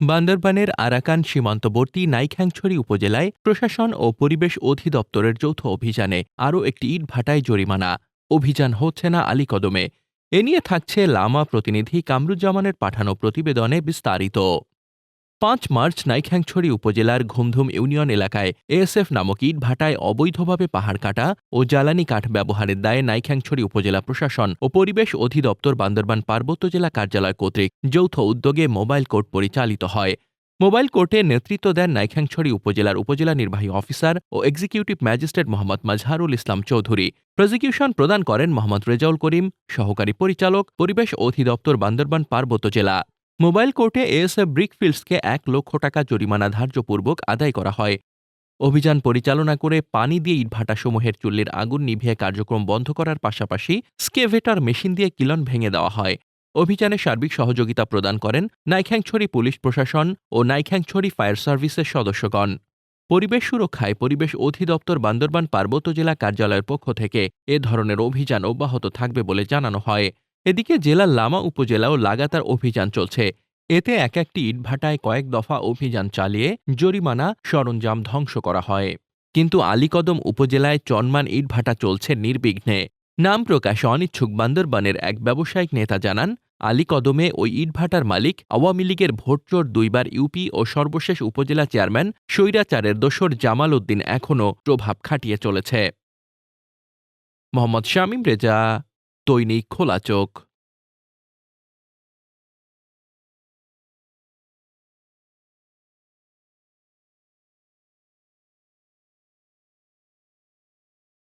বান্দরবানের আরাকান সীমান্তবর্তী নাইখ্যাংছড়ি উপজেলায় প্রশাসন ও পরিবেশ অধিদপ্তরের যৌথ অভিযানে আরও একটি ইটভাটায় জরিমানা। অভিযান হচ্ছে না আলীকদমে। এ নিয়ে থাকছে লামা প্রতিনিধি কামরুজ্জামানের পাঠানো প্রতিবেদনে বিস্তারিত। পাঁচ মার্চ নাইখ্যাংছড়ি উপজেলার ঘুমধুম ইউনিয়ন এলাকায় এএসএফ নামক ইট ভাটায় অবৈধভাবে পাহাড় কাটা ও জ্বালানি কাঠ ব্যবহারের দায়ে নাইখ্যাংছড়ি উপজেলা প্রশাসন ও পরিবেশ অধিদপ্তর বান্দরবান পার্বত্য জেলা কার্যালয় কর্তৃক যৌথ উদ্যোগে মোবাইল কোর্ট পরিচালিত হয়। মোবাইল কোর্টে নেতৃত্ব দেন নাইখ্যাংছড়ি উপজেলার উপজেলা নির্বাহী অফিসার ও executive magistrate Mohammad Mazharul Islam Chowdhury. Prosecution প্রদান করেন মোহাম্মদ রেজাউল করিম, সহকারী পরিচালক, পরিবেশ অধিদপ্তর বান্দরবান পার্বত্য জেলা। মোবাইল কোর্টে এএসএফ ব্রিকফিল্ডসকে এক লক্ষ টাকা জরিমানা ধার্যপূর্বক আদায় করা হয়। অভিযান পরিচালনা করে পানি দিয়ে ইটভাটাসমূহের চুল্লির আগুন নিভিয়ে কার্যক্রম বন্ধ করার পাশাপাশি স্কেভেটার মেশিন দিয়ে কিলন ভেঙে দেওয়া হয়। অভিযানে সার্বিক সহযোগিতা প্রদান করেন নাইখ্যাংছড়ি পুলিশ প্রশাসন ও নাইখ্যাংছড়ি ফায়ার সার্ভিসের সদস্যগণ। পরিবেশ সুরক্ষায় পরিবেশ অধিদপ্তর বান্দরবান পার্বত্য জেলা কার্যালয়ের পক্ষ থেকে এ ধরনের অভিযান অব্যাহত থাকবে বলে জানানো হয়। এদিকে জেলার লামা উপজেলাও লাগাতার অভিযান চলছে। এতে এক একটি ইটভাটায় কয়েক দফা অভিযান চালিয়ে জরিমানা সরঞ্জাম ধ্বংস করা হয়। কিন্তু আলীকদম উপজেলায় চনমান ইটভাটা চলছে নির্বিঘ্নে। নাম প্রকাশে অনিচ্ছুক বান্দরবানের এক ব্যবসায়িক নেতা জানান, আলীকদমে ওই ইটভাটার মালিক আওয়ামী লীগের ভোটচোর দুইবার ইউপি ও সর্বশেষ উপজেলা চেয়ারম্যান স্বৈরাচারের দোসর জামাল উদ্দিন এখনও প্রভাব খাটিয়ে চলেছে। মোহাম্মদ শামীম রেজা দৈনিক খোলা চোখ।